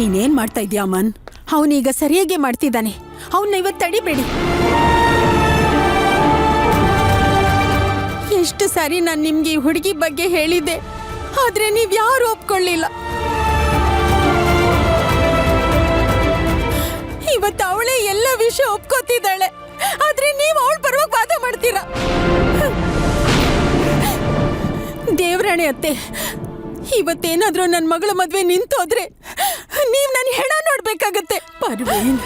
ನೀನೇನ್ ಮಾಡ್ತಾ ಇದೀಯ ಅಮನ್? ಅವನೀಗ ಸರಿಯಾಗಿ ಮಾಡ್ತಿದ್ದಾನೆ. ಅವನ್ನ ಇವತ್ತು ತಡಿಬೇಡಿ. ಎಷ್ಟು ಸಾರಿ ನಾನು ನಿಮ್ಗೆ ಈ ಹುಡುಗಿ ಬಗ್ಗೆ ಹೇಳಿದ್ದೆ. ಆದ್ರೆ ನೀವ್ ಯಾರು ಒಪ್ಕೊಳ್ಳಿಲ್ಲ. ಇವತ್ತು ಅವಳೇ ಎಲ್ಲ ವಿಷಯ ಒಪ್ಕೋತಿದ್ದಾಳೆ. ಆದ್ರೆ ನೀವು ಅವಳ ಪರವಾಗಿ ವಾದ ಮಾಡ್ತೀರಾ? ದೇವ್ರಾಣಿ ಅತ್ತೆ, ಇವತ್ತೇನಾದ್ರೂ ನನ್ನ ಮಗಳ ಮದ್ವೆ ನಿಂತೋದ್ರೆ ನೀವ್